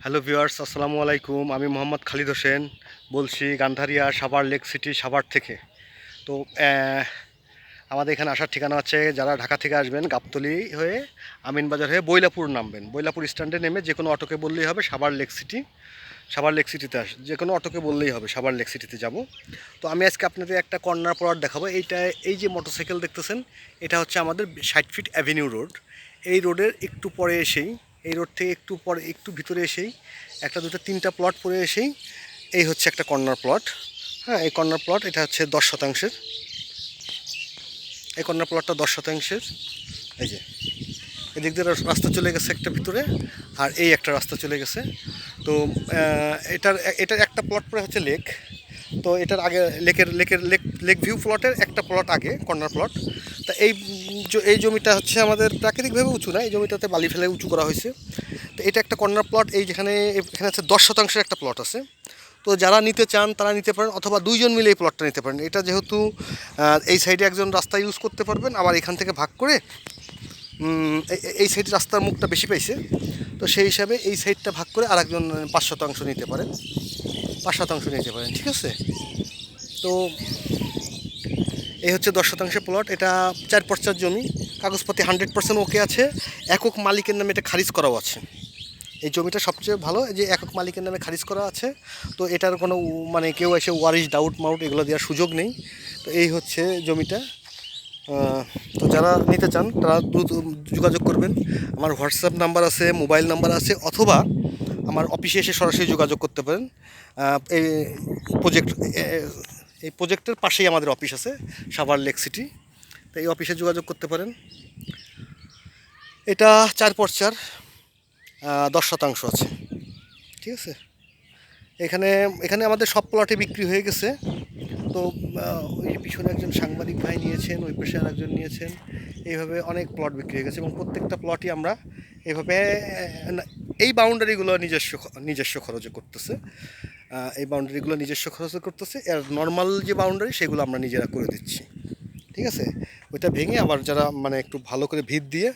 Hello viewers, আসসালামু আলাইকুম। আমি মোহাম্মদ খালিদ হোসেন বলছি গান্ধারিয়া সাভার লেক সিটি সাভার থেকে। তো আমাদের এখানে আসার ঠিকানা হচ্ছে যারা ঢাকা থেকে আসবেন গাবতলি হয়ে আমিনবাজার হয়ে বৈলাপুর নামবেন। বৈলাপুর স্ট্যান্ডে নেমে যে কোনো অটোকে বললেই হবে Savar lake city, Savar lake সিটিতে আস যে কোনো অটোকে বললেই হবে সাভার লেক সিটিতে যাব। তো আমি আজকে আপনাদের একটা কর্নার প্লট দেখাবো। এইটা, এই যে মোটরসাইকেল দেখতেছেন, এটা হচ্ছে আমাদের ষাট ফিট অ্যাভিনিউ রোড। এই রোডের একটু পরে এসেই এই রোড থেকে একটু পরে, একটু ভিতরে এসেই, একটা দুটো তিনটা প্লট পরে এসেই, এই হচ্ছে একটা কর্নার প্লট হ্যাঁ এই কর্নার প্লট এটা হচ্ছে দশ শতাংশের। এই কর্নার প্লটটা দশ শতাংশের। এই যে, এদিক দিয়ে রাস্তা চলে গেছে একটা ভিতরে, আর এই একটা রাস্তা চলে গেছে। তো এটার এটার একটা প্লট পরে হচ্ছে লেক তো এটার আগে লেকের লেকের লেক লেক ভিউ প্লটের একটা প্লট আগে কর্নার প্লট তা এই এই জমিটা হচ্ছে আমাদের প্রাকৃতিকভাবে উঁচু না, এই জমিটাতে বালি ফেলে উঁচু করা হয়েছে। তো এটা একটা কর্নার প্লট এই যেখানে, এখানে হচ্ছে দশ শতাংশের একটা প্লট আছে। তো যারা নিতে চান, তারা নিতে পারেন অথবা দুইজন মিলে এই প্লটটা নিতে পারেন। এটা যেহেতু এই সাইডে একজন রাস্তা ইউজ করতে পারবেন, আবার এখান থেকে ভাগ করে এই- সাইড রাস্তার মুখটা বেশি পাইছে। তো সেই হিসাবে এই সাইডটা ভাগ করে আরেকজন পাঁচ শতাংশ নিতে পারেন। পাঁচ শতাংশ নিতে পারেন, ঠিক আছে? তো এই হচ্ছে দশ শতাংশ প্লট এটা চার পর্চার জমি কাগজপাতি হান্ড্রেড পার্সেন্ট ওকে আছে। একক মালিকের নামে এটা খারিজ করাও আছে। এই জমিটা সবচেয়ে ভালো যে একক মালিকের নামে খারিজ করা আছে, তো এটার কোনো মানে কেউ এসে ওয়ারিশ ডাউট মাউট এগুলো দেওয়ার সুযোগ নেই। তো এই হচ্ছে জমিটা। তো যারা নিতে চান, তারা দ্রুত যোগাযোগ করবেন। আমার হোয়াটসঅ্যাপ নাম্বার আছে, মোবাইল নাম্বার আছে, অথবা আমার অফিসে এসে সরাসরি যোগাযোগ করতে পারেন। এই প্রজেক্ট এই প্রজেক্টের পাশেই আমাদের অফিস আছে সাভার লেক সিটি। তো এই অফিসে যোগাযোগ করতে পারেন। এটা চার পর্চার দশ শতাংশ আছে। ঠিক আছে? এখানে এখানে আমাদের সব প্লটে বিক্রি হয়ে গেছে। তো ওই পিছনে একজন সাংবাদিক ভাই নিয়েছেন ওই পাশে আর একজন নিয়েছেন। এইভাবে অনেক প্লট বিক্রি হয়ে গেছে এবং প্রত্যেকটা প্লটই আমরা না, এই বাউন্ডারিগুলো নিজস্ব নিজস্ব খরচে করতেছে। এই বাউন্ডারিগুলো নিজস্ব খরচে করতেছে। আর নর্মাল যে বাউন্ডারি, সেগুলো আমরা নিজেরা করে দিচ্ছি। ঠিক আছে? ওইটা ভেঙে আবার যারা মানে একটু ভালো করে ভিত দিয়ে,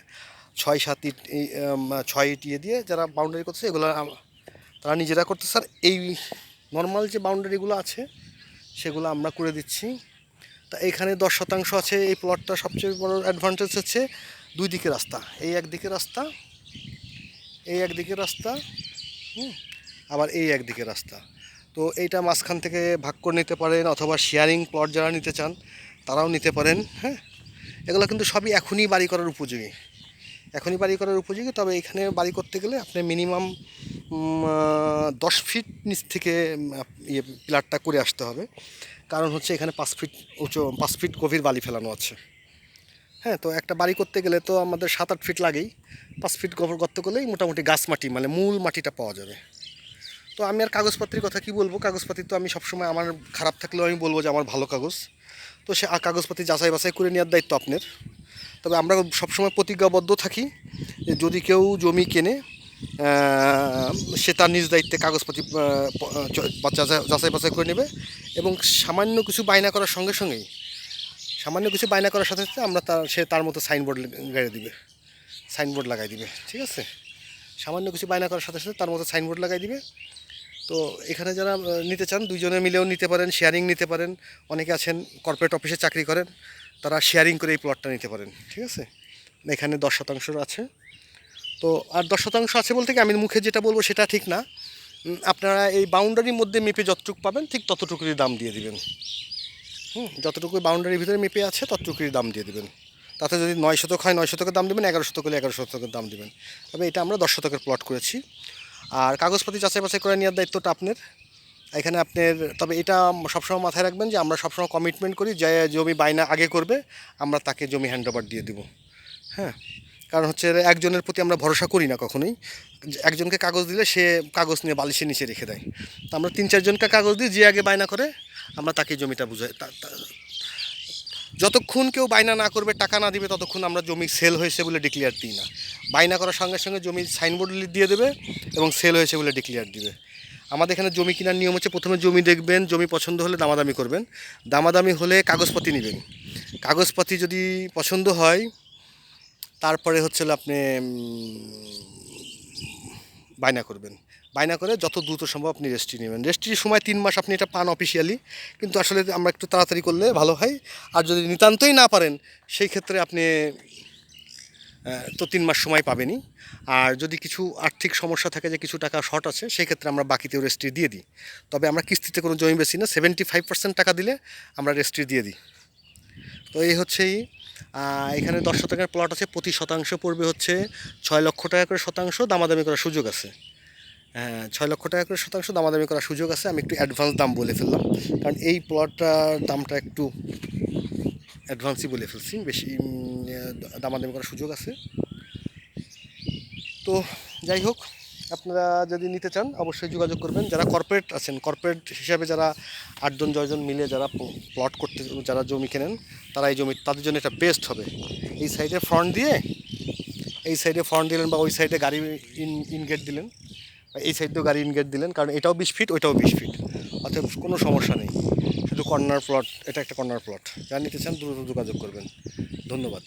ছয় সাত ইট ছয় ইট ইয়ে দিয়ে যারা বাউন্ডারি করতেছে, এগুলো তারা নিজেরা করতেছে। আর এই নর্মাল যে বাউন্ডারিগুলো আছে, সেগুলো আমরা করে দিচ্ছি। তা এখানে দশ শতাংশ আছে। এই প্লটটা সবচেয়ে বড় অ্যাডভান্টেজ হচ্ছে দুই দিকে রাস্তা। এই একদিকে রাস্তা, এই একদিকে রাস্তা, হুম, আবার এই একদিকে রাস্তা। তো এইটা মাঝখান থেকে ভাগ করে নিতে পারেন অথবা শেয়ারিং প্লট যারা নিতে চান, তারাও নিতে পারেন হ্যাঁ? এগুলো কিন্তু সবই এখনই বাড়ি করার উপযোগী। এখনই বাড়ি করার উপযোগী, তবে এখানে বাড়ি করতে গেলে আপনি মিনিমাম দশ ফিট নিচ থেকে ইয়ে পিলারটা করে আসতে হবে। কারণ হচ্ছে এখানে পাঁচ ফিট উঁচু, পাঁচ ফিট গভীর বালি ফেলানো আছে। হ্যাঁ তো একটা বাড়ি করতে গেলে তো আমাদের সাত আট ফিট লাগেই। পাঁচ ফিট গভীর গর্ত করলেই মোটামুটি গাছ মাটি মানে মূল মাটিটা পাওয়া যাবে। তো আমি আর কাগজপত্রের কথা কি বলব? কাগজপাতি তো আমি সবসময় আমার খারাপ থাকলেও আমি বলব যে আমার ভালো কাগজ। তো সে আর কাগজপাতি যাচাই বাছাই করে নেওয়ার দায়িত্ব আপনার। তবে আমরা সবসময় প্রতিজ্ঞাবদ্ধ থাকি যে যদি কেউ জমি কেনে সে তার নিজ দায়িত্বে কাগজপাতি যাচাই বাছাই করে নেবে এবং সামান্য কিছু বায়না করার সঙ্গে সঙ্গেই, সামান্য কিছু বায়না করার সাথে সাথে আমরা তার, সে তার মতো সাইনবোর্ড গাড়ি দিবে, সাইনবোর্ড লাগাই দিবে, ঠিক আছে? সামান্য কিছু বায়না করার সাথে সাথে তার মতো সাইনবোর্ড লাগাই দিবে তো এখানে যারা নিতে চান, দুইজনে মিলেও নিতে পারেন শেয়ারিং নিতে পারেন। অনেকে আছেন কর্পোরেট অফিসে চাকরি করেন, তারা শেয়ারিং করে এই প্লটটা নিতে পারেন, ঠিক আছে? এখানে দশ শতাংশ আছে। তো আর দশ শতাংশ আছে বলতে কি, আমি মুখে যেটা বলব সেটা ঠিক না। আপনারা এই বাউন্ডারির মধ্যে মেপে যতটুকু পাবেন, ঠিক ততটুকুরই দাম দিয়ে দিবেন। হুম, যতটুকু বাউন্ডারির ভিতরে মেপে আছে, ততটুকুরই দাম দিয়ে দিবেন। তাতে যদি নয় শতক হয়, নয় শতকের দাম দেবেন, এগারো শতক হলে এগারো শতকের দাম দেবেন। তবে এটা আমরা দশ শতকের প্লট করেছি। আর কাগজপাতি যাচাই বাছাই করে নেওয়ার দায়িত্বটা আপনার। এখানে আপনার, তবে এটা সবসময় মাথায় রাখবেন যে আমরা সবসময় কমিটমেন্ট করি যে জমি বায়না আগে করবে, আমরা তাকে জমি হ্যান্ড ওভার দিয়ে দেবো। হ্যাঁ? কারণ হচ্ছে একজনের প্রতি আমরা ভরসা করি না কখনোই। একজনকে কাগজ দিলে সে কাগজ নিয়ে বালিশের নিচে রেখে দেয়। তো আমরা তিন চারজনকে কাগজ দিই, যে আগে বায়না করে, আমরা তাকে জমিটা বুঝাই যতক্ষণ কেউ বায়না না করবে, টাকা না দিবে, ততক্ষণ আমরা জমি সেল হয়েছে বলে ডিক্লেয়ার দিই না। বায়না করার সঙ্গে সঙ্গে জমি সাইনবোর্ড দিয়ে দেবে এবং সেল হয়েছে বলে ডিক্লেয়ার দিবে। আমাদের এখানে জমি কেনার নিয়ম হচ্ছে প্রথমে জমি দেখবেন, জমি পছন্দ হলে দামাদামি করবেন। দামাদামি হলে কাগজপাতি নেবেন। কাগজপাতি যদি পছন্দ হয়, তারপরে হচ্ছে আপনি বায়না করবেন। বায়না করে যত দ্রুত সম্ভব আপনি রেজিস্ট্রি নেবেন। রেজিস্ট্রির সময় তিন মাস আপনি এটা পান অফিসিয়ালি কিন্তু আসলে আমরা একটু তাড়াতাড়ি করলে ভালো হয়। আর যদি নিতান্তই না পারেন, সেই ক্ষেত্রে আপনি তো তিন মাস সময় পাবেনই। আর যদি কিছু আর্থিক সমস্যা থাকে যে কিছু টাকা শর্ট আছে, সেই ক্ষেত্রে আমরা বাকিতেও রেস্ট্রি দিয়ে দিই। তবে আমরা কিস্তিতে কোনো জমি বেশি না সেভেন্টি ফাইভ পার্সেন্ট টাকা দিলে আমরা রেজিস্ট্রি দিয়ে দিই। তো এই হচ্ছেই এখানে দশ শতাংশের প্লট আছে প্রতি শতাংশ পড়বে হচ্ছে ছয় লক্ষ টাকা করে শতাংশ, দামাদামি করার সুযোগ আছে। ছয় লক্ষ টাকা করে শতাংশ দামাদামি করার সুযোগ আছে। আমি একটু অ্যাডভান্স দাম বলে ফেললাম। কারণ এই প্লটটার দামটা একটু অ্যাডভান্সই বলে ফেলছি। বেশি দামাদামি করার সুযোগ আছে। তো যাই হোক, আপনারা যদি নিতে চান, অবশ্যই যোগাযোগ করবেন। যারা কর্পোরেট আছেন কর্পোরেট হিসাবে যারা আটজন জয়জন মিলে যারা প্লট করতে, যারা জমি কেনেন তারা এই জমি, তাদের জন্য এটা বেস্ট হবে। এই সাইডে ফ্রন্ট দিয়ে, এই সাইডে ফ্রন্ট দিলেন বা ওই সাইডে গাড়ি ইন ইনগেট দিলেন এই সাইডেও গাড়ি ইনগেট দিলেন, কারণ এটাও বিশ ফিট ওইটাও বিশ ফিট অর্থাৎ কোনো সমস্যা নেই। শুধু কর্নার প্লট এটা একটা কর্নার প্লট যা নিতে চান দ্রুত যোগাযোগ করবেন। ধন্যবাদ।